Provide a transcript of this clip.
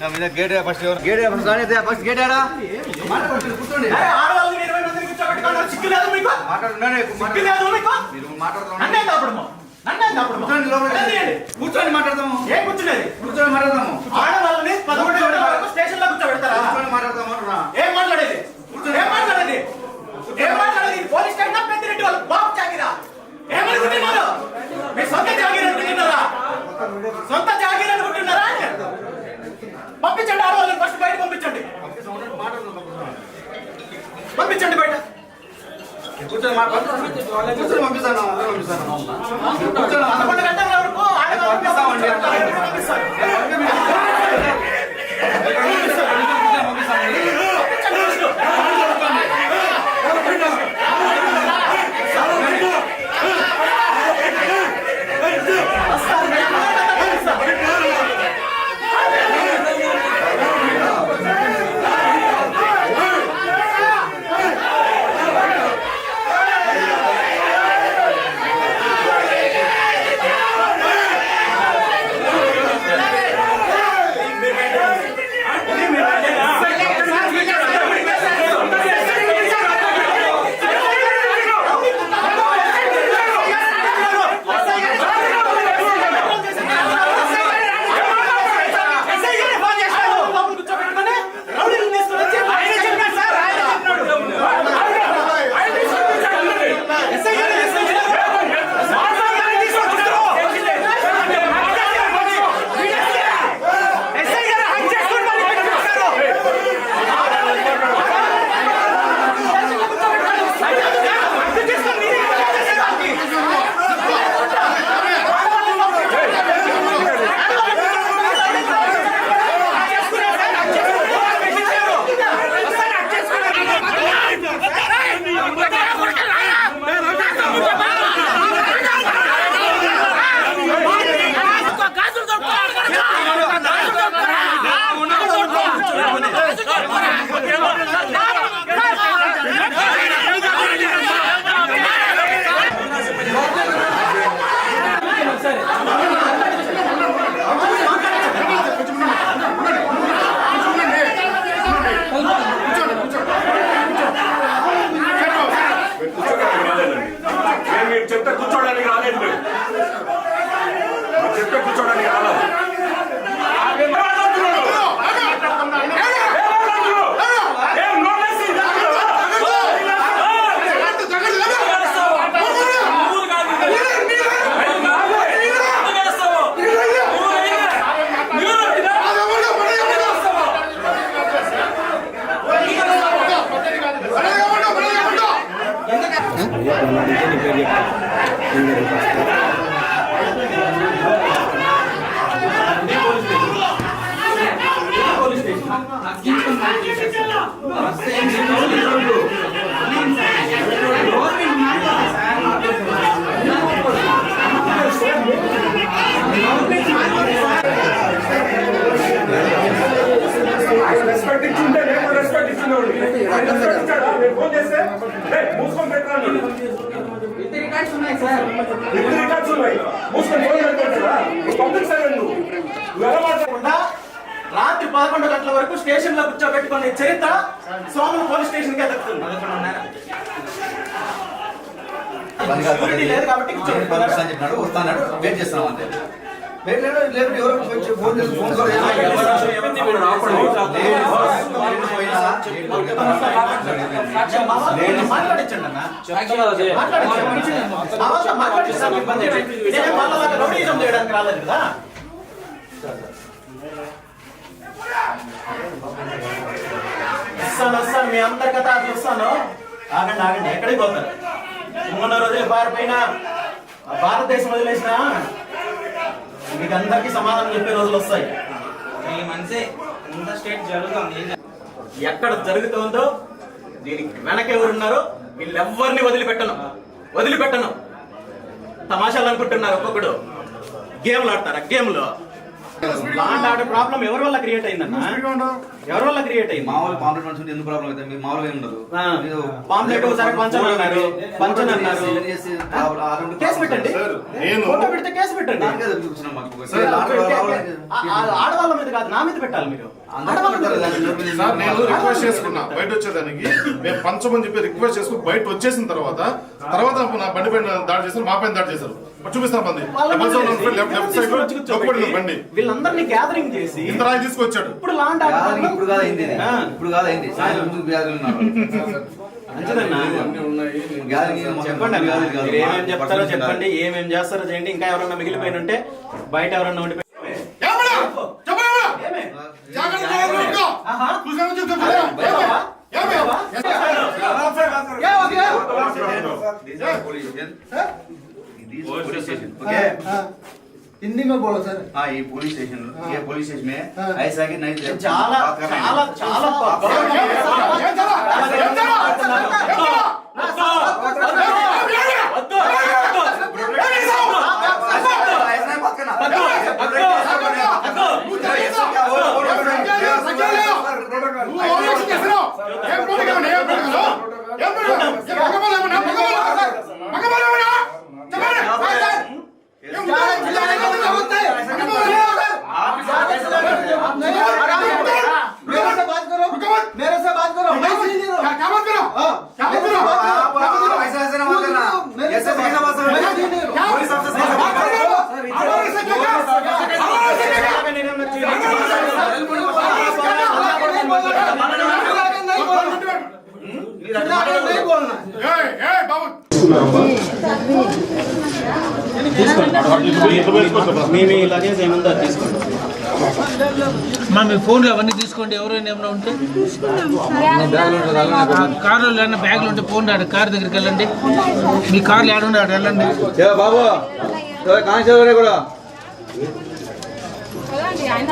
Gate first gate first first gate ఆడా కూర్చోండి ఆడవాళ్ళని ఇరవై మందిని కూర్చోబెట్టుకున్నారు సిగ్గు లేదు మీకు మాట్లాడుతున్నానే సిగ్గు లేదు మీకు మీరు మాట్లాడుతున్నాను నన్నే కాపడము నన్నే కాపడము కూర్చోండి లోపల కూర్చొని మాట్లాడదాము ఏం కూర్చునేది కూర్చొని మాట్లాడదాము ఆడవాళ్ళని పదకొండు గంటల వరకు స్టేషన్లో కూర్చోబెడతారా కూర్చొని మాట్లాడదాము అంటున్నా. ఏం మాట్లాడేది ఏం మాట్లాడేది ఏం మాట్లాడేది పోలీస్ స్టేషన్ పెద్దిరెడ్డి వాళ్ళు బాబు జాగిరా ఏమనుకుంటున్నారు మీ సొంత జాగిర అనుకుంటున్నారా సొంత జాగిర అనుకుంటున్నారా పంపించండి ఆడవాళ్ళని ఫస్ట్ బయట పంపించండి. పంపించండి బయట. కూర్చొని పంపిస్తాను పంపిస్తాను. కూర్చోడానికి రాలేదు ఉన్నాయి. మూసుకొని ఫోన్ నువ్వు పబ్లిక్ సర్వెంట్ రాత్రి పదకొండు గంటల వరకు స్టేషన్లో కూర్చోబెట్టుకునే చరిత్ర సోమన్ పోలీస్ స్టేషన్కి సెక్యూరిటీ లేదు కాబట్టి వస్తాడు వెయిట్ చేస్తున్నాం అంతే. చేయడానికి రాలేదు కదా వస్తాను వస్తాను మీ అందరి కథ చూస్తాను ఆగండి ఆగండి ఎక్కడికి పోతారు? మొన్న రోజులు పారిపోయినా భారతదేశం వదిలేసిన? మీకు అందరికీ సమాధానం చెప్పే రోజులు వస్తాయి. ఈ మనిషి ఇంత స్టేట్ జరుగుతుంది. ఎక్కడ జరుగుతుందో దీనికి వెనక ఎవరున్నారో వీళ్ళెవ్వరిని వదిలిపెట్టను. వదిలిపెట్టను. తమాషాలు అనుకుంటున్నారు ఒక్కొక్కడు. గేమ్లు ఆడతారా? గేమ్లు. లాండ్ ఆర్డర్ ప్రాబ్లం ఎవరి వల్ల క్రియేట్ అయిందన్న ఎవరి వల్ల క్రియేట్ అయింది? మామూలు పాంప్లెట్ మనుషులు ఎందుకు ప్రాబ్లం అయితే? మీకు మామూలుగా ఉండదు. ఆ, మీరు పాంప్లెట్ ఒకసారి పంచని అన్నారు, పంచని అన్నారు. కేసు పెట్టండి. సార్, నేను- ఫోటో పెడితే కేసు పెట్టండి. లాంటి ఆడవాళ్ళ మీద కాదు నా మీద పెట్టాలి మీరు. నేను రిక్వెస్ట్ చేసుకున్నా. బయట వచ్చేదానికి మేము పంచమని చెప్పి రిక్వెస్ట్ చేసుకుని బయట వచ్చేసిన తర్వాత తర్వాత నా బండి పైన దాడి చేశారు మా పైన దాడి చేశారు. మరి చూపిస్తాను బండి వాళ్ళ మీద లెఫ్ట్ లెఫ్ట్ సైడ్ తీసుకొని వచ్చి కూర్చోబెట్టి బండి. వీళ్ళందరినీ గ్యాదరింగ్ చేసి ఇంత రాయి తీసుకొచ్చాడు. ఇప్పుడు లాండ్ కాదు, ఆర్డర్ ఇప్పుడు కాదు అయింది ఇది. ఆ. ఇప్పుడు కాదు అయింది. సాయంత్రం ముందు గ్యాదరింగ్ ఉన్నారు. మంచిదన్నా గ్యాదరింగ్ మొత్తం చెప్పండి ఏమేం చెప్తారో పర్సనల్ చెప్పండి ఏమేం చేస్తారో చేయండి. ఇంకా ఎవరన్నా మిగిలిపోయిన ఉంటే బయట ఎవరన్నా ఉండిపోయి हिंदी में बोलो सर हाँ ये पुलिस स्टेशन ये पुलिस स्टेशन में ऐसा कि नहीं చాలా बात कर रहे हैं। చాలా చాలా మీ మా మీ ఫోన్లు అవన్నీ తీసుకోండి. ఎవరైనా ఏమైనా ఉంటే? కార్లో ఏమైనా బ్యాగ్లు ఉంటే ఫోన్ ఆడ కార్ దగ్గరికి వెళ్ళండి. మీ కార్లు ఏడ ఉండే ఆడ వెళ్ళండి. బాబు కానిస్టేబుల్ కూడా? ఆయన